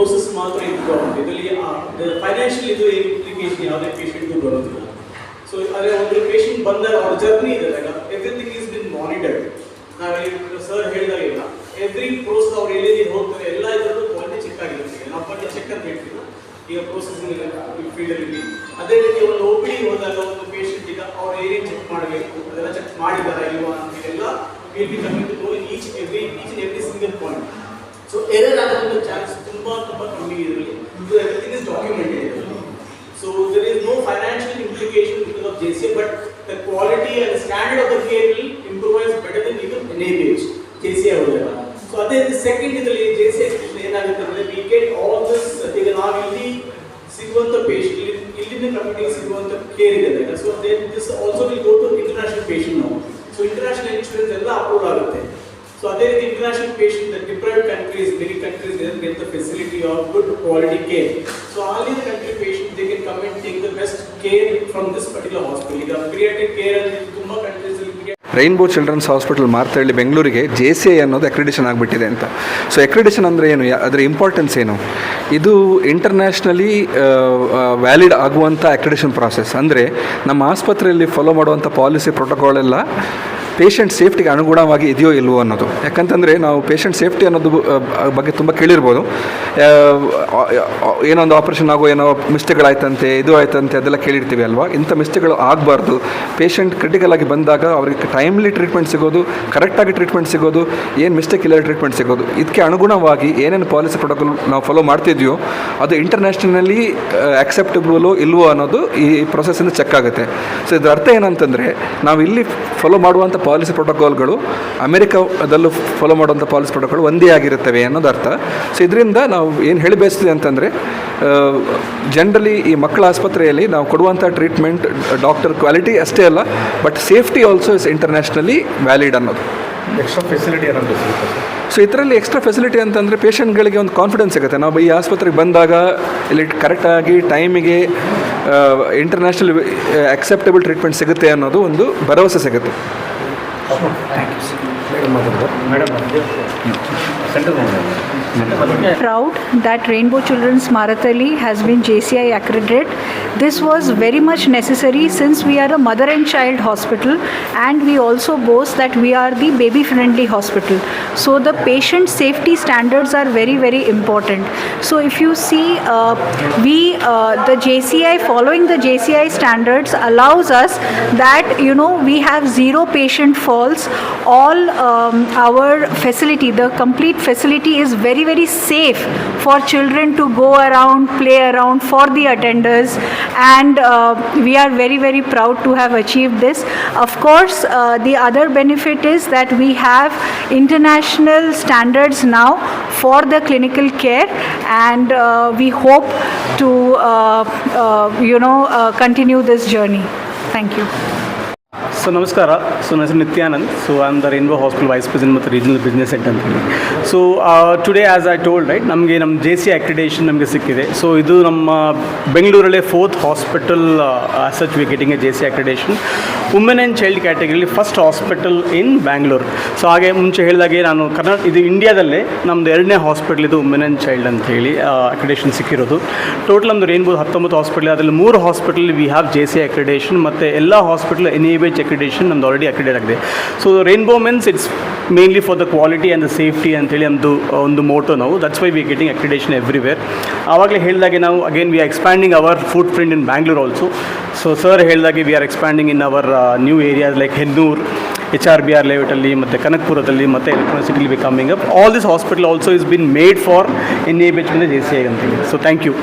Process ಮಾತ್ರ important ಇದರಲ್ಲಿ financial ಇದು ಇಂಪ್ಲಿಕೇಶನ್ ಯಾವುದೇ ಪೇಷೆಂಟು ಬರೋದಿಲ್ಲ ಸೊ ಅದೇ ಒಂದು ಪೇಷಂಟ್ ಬಂದಾಗ ಅವ್ರ ಜರ್ನಿ ಇದ್ದಾಗ ಎವ್ರಿಥಿಂಗ್ ಈಸ್ ಬಿನ್ ಮಾನಿಟರ್ಡ್ ನಾವು ಸರ್ ಹೇಳಿದಾಗಿಲ್ಲ ಎವ್ರಿ ಪ್ರೋಸೆಸ್ ಅವ್ರು ಎಲ್ಲಿ ಹೋಗ್ತಾರೆ, ಎಲ್ಲ ಇದರದ್ದು ಕ್ವಾಲಿಟಿ ಚೆಕ್ ಆಗಿರುತ್ತೆ. ನಾವು ಪಟ್ಟಿ ಚೆಕ್ ಅಂತ ಹೇಳ್ತೀವಿ ಈಗ ಪ್ರೋಸೆಸಿಂಗ್ ಫೀಲ್ಡಲ್ಲಿ ಅದೇ ರೀತಿ ಒಂದು ಒ ಪಿ ಡಿ ಹೋದಾಗ ಒಂದು ಪೇಷಂಟ್ ಈಗ ಅವ್ರು ಏನೇನು ಚೆಕ್ ಮಾಡಬೇಕು, ಅದೆಲ್ಲ ಚೆಕ್ ಮಾಡಿದಾರ ಇಲ್ವಾ ಅಂತ ಎಲ್ಲ be each every each every single point so error ಆಗೋ ಒಂದು ಚಾನ್ಸ್ ತುಂಬಾ ತುಂಬಾ ಕಮ್ಮಿ ಇದರಲ್ಲಿ everything is documented so there is no financial implication because of JCA, but the quality and standard of the care will improvise better than even NABH, JCA ಅವರೆಲ್ಲ. So ಅದೇ second ಇದರಲ್ಲಿ JCA ಏನಾಗುತ್ತೆ ಅಂದ್ರೆ we get all this ಈಗ ನಾವು ಇಲ್ಲಿ ಸಿಗುವಂತ patient ಇಲ್ಲಿನ ಕಮ್ಯುನಿಟಿಗೆ ಸಿಗುವಂತ ಕೇರ್ ಇದೆ so then this also will go to international patient ನಾವು ಸೊ ಇಂಟರ್ನ್ಯಾಷನಲ್ ಇನ್ಶೂರೆನ್ಸ್ ಎಲ್ಲ ಅಪ್ರೂವ್ ಆಗುತ್ತೆ ಸೊ ಅದೇ ರೀತಿ international patient different countries many countries get the facility of good quality care so all the country patient they can come and take the best care from this particular hospital ಈಗ creative care ಅಲ್ಲಿ ತುಂಬಾ countries ಅಲ್ಲಿ rainbow Children's Hospital Marathahalli ಬೆಂಗಳೂರಿಗೆ J C I ಅನ್ನೋದು ಅಕ್ರಿಡಿಷನ್ ಆಗಿಬಿಟ್ಟಿದೆ ಅಂತ. So accreditation ಅಂದರೆ ಏನು? ಅದರ ಇಂಪಾರ್ಟೆನ್ಸ್ ಏನು? ಇದು ಇಂಟರ್ನ್ಯಾಷ್ನಲಿ ವ್ಯಾಲಿಡ್ ಆಗುವಂಥ ಅಕ್ರಿಡಿಷನ್ ಪ್ರಾಸೆಸ್ ಅಂದರೆ ನಮ್ಮ ಆಸ್ಪತ್ರೆಯಲ್ಲಿ ಫಾಲೋ ಮಾಡುವಂಥ ಪಾಲಿಸಿ ಪ್ರೋಟೋಕಾಲ್ ಎಲ್ಲ ಪೇಷಂಟ್ ಸೇಫ್ಟಿಗೆ ಅನುಗುಣವಾಗಿ ಇದೆಯೋ ಇಲ್ವೋ ಅನ್ನೋದು. ಯಾಕಂತಂದರೆ ನಾವು ಪೇಷಂಟ್ ಸೇಫ್ಟಿ ಅನ್ನೋದು ಬಗ್ಗೆ ತುಂಬ ಕೇಳಿರ್ಬೋದು. ಏನೋ ಒಂದು ಆಪ್ರೇಷನ್ ಆಗೋ ಏನೋ ಮಿಸ್ಟೇಕ್ಗಳಾಯ್ತಂತೆ, ಇದು ಆಯ್ತಂತೆ ಅದೆಲ್ಲ ಕೇಳಿರ್ತೀವಿ ಅಲ್ವಾ? ಇಂಥ ಮಿಸ್ಟೇಕ್ಗಳು ಆಗಬಾರ್ದು. ಪೇಷಂಟ್ ಕ್ರಿಟಿಕಲ್ ಆಗಿ ಬಂದಾಗ ಅವ್ರಿಗೆ ಟೈಮ್ಲಿ ಟ್ರೀಟ್ಮೆಂಟ್ ಸಿಗೋದು ಕರೆಕ್ಟಾಗಿ ಟ್ರೀಟ್ಮೆಂಟ್ ಸಿಗೋದು, ಏನು ಮಿಸ್ಟೇಕ್ ಇಲ್ಲ ಟ್ರೀಟ್ಮೆಂಟ್ ಸಿಗೋದು. ಇದಕ್ಕೆ ಅನುಗುಣವಾಗಿ ಏನೇನು ಪಾಲಿಸಿ ಪ್ರೋಟೋಕಾಲ್ ನಾವು ಫಾಲೋ ಮಾಡ್ತಿದ್ಯೋ, ಅದು ಇಂಟರ್ನ್ಯಾಷನಲಿ ಆಕ್ಸೆಪ್ಟಬಲು ಇಲ್ವೋ ಅನ್ನೋದು ಈ ಪ್ರೊಸೆಸಿಂದ ಚೆಕ್ ಆಗುತ್ತೆ. ಸೊ ಇದರ ಅರ್ಥ ಏನಂತಂದರೆ ನಾವು ಇಲ್ಲಿ ಫಾಲೋ ಮಾಡುವಂಥ ಪಾಲಿಸಿ ಪ್ರೋಟೋಕಾಲ್ಗಳು ಅಮೆರಿಕದಲ್ಲೂ ಫಾಲೋ ಮಾಡುವಂಥ ಪಾಲಿಸಿ ಪ್ರೋಟೋಕಾಲ್ ಒಂದೇ ಆಗಿರುತ್ತವೆ ಅನ್ನೋದು ಅರ್ಥ. ಸೊ ಇದರಿಂದ ನಾವು ಏನು ಹೇಳಿ ಬಯಸ್ತೀವಿ ಅಂತಂದರೆ ಜನರಲಿ ಈ ಮಕ್ಕಳ ಆಸ್ಪತ್ರೆಯಲ್ಲಿ ನಾವು ಕೊಡುವಂಥ ಟ್ರೀಟ್ಮೆಂಟ್ ಡಾಕ್ಟರ್ ಕ್ವಾಲಿಟಿ ಅಷ್ಟೇ ಅಲ್ಲ but safety also is internationally valid ಅನ್ನೋದು. ಎಕ್ಸ್ಟ್ರಾ ಫೆಸಿಲಿಟಿ ಏನಾದರೂ ಸಿಗುತ್ತೆ ಸೊ ಇದರಲ್ಲಿ ಎಕ್ಸ್ಟ್ರಾ ಫೆಸಿಲಿಟಿ ಅಂತಂದರೆ ಪೇಷಂಟ್ಗಳಿಗೆ ಒಂದು ಕಾನ್ಫಿಡೆನ್ಸ್ ಸಿಗುತ್ತೆ. ನಾವು ಈ ಆಸ್ಪತ್ರೆಗೆ ಬಂದಾಗ ಇಲ್ಲಿ ಕರೆಕ್ಟಾಗಿ ಟೈಮಿಗೆ ಇಂಟರ್ನ್ಯಾಷನಲ್ ಅಕ್ಸೆಪ್ಟಬಲ್ ಟ್ರೀಟ್ಮೆಂಟ್ ಸಿಗುತ್ತೆ ಅನ್ನೋದು ಒಂದು ಭರವಸೆ ಸಿಗುತ್ತೆ. Proud that Rainbow Children's Marathali has been JCI accredited. This was very much necessary since we are a mother and child hospital and we also boast that we are the baby friendly hospital. So the patient safety standards are very very important. So if you see uh, we uh, the JCI following the JCI standards allows us that you know we have zero patient falls all um, our facility the complete facility is very very safe for children to go around play around for the attenders and uh, we are very very proud to have achieved this. Of course uh, the other benefit is that we have international standards now for the clinical care. And uh, we hope to you know continue this journey. Thank you so ನಮಸ್ಕಾರ. So ನನ್ನ ಹೆಸರು Nityanand. So I'm the Rainbow hospital vice president ಮತ್ತು regional business head ಅಂತ ಹೇಳಿ. So today as I told right ನಮಗೆ ನಮ್ಮ J C ಆಕ್ರಿಡೇಷನ್ ನಮಗೆ ಸಿಕ್ಕಿದೆ. ಸೊ ಇದು ನಮ್ಮ ಬೆಂಗಳೂರಲ್ಲೇ fourth hospital such we getting A J C accreditation women and child ಕ್ಯಾಟಗರಿಲಿ first hospital in Bangalore so ಹಾಗೆ ಮುಂಚೆ ಹೇಳಿದಾಗೆ ನಾನು ಕರ್ನಾಟಕ ಇದು ಇಂಡಿಯಾದಲ್ಲೇ ನಮ್ಮದು ಎರಡನೇ ಹಾಸ್ಪಿಟಲ್ ಇದು ವುಮೆನ್ ಆ್ಯಂಡ್ ಚೈಲ್ಡ್ ಅಂತ ಹೇಳಿ ಅಕ್ರಿಡೇಷನ್ ಸಿಕ್ಕಿರೋದು. ಟೋಟಲ್ ನಮ್ಮದು ರೇನ್ಬೋ ಹತ್ತೊಂಬತ್ತು ಹಾಸ್ಪಿಟಲ್ ಅದರಲ್ಲಿ ಮೂರು hospital we have J C accreditation ಮತ್ತು ಎಲ್ಲ ಹಾಸ್ಪಿಟಲ್ ಎನ್ ಎ ಅಕ್ರಿಡೇಷನ್ ನಮ್ದು ಆಲ್ರೆಡಿ ಅಕ್ರಿಡೇಟ್ ಆಗಿದೆ. So Rainbow means it's mainly for the quality and the safety ಅಂತೇಳಿ ನಮ್ಮದು ಒಂದು ಮೋಟೋ ನಾವು. That's why we getting accreditation everywhere ಆವಾಗಲೇ ಹೇಳಿದಾಗೆ ನಾವು again we are expanding our footprint in Bangalore also so sir ಹೇಳಿದಾಗೆ we are expanding in our new areas like Hennur H R B R ಲೇಔಟಲ್ಲಿ ಮತ್ತು ಕನಕಪುರದಲ್ಲಿ ಮತ್ತು ಎಲೆಕ್ಟ್ರಾನಿಸಿಟಿಲಿ be coming up all this hospital also is been made for N A B H J C I ಅಂತೇಳಿ so thank you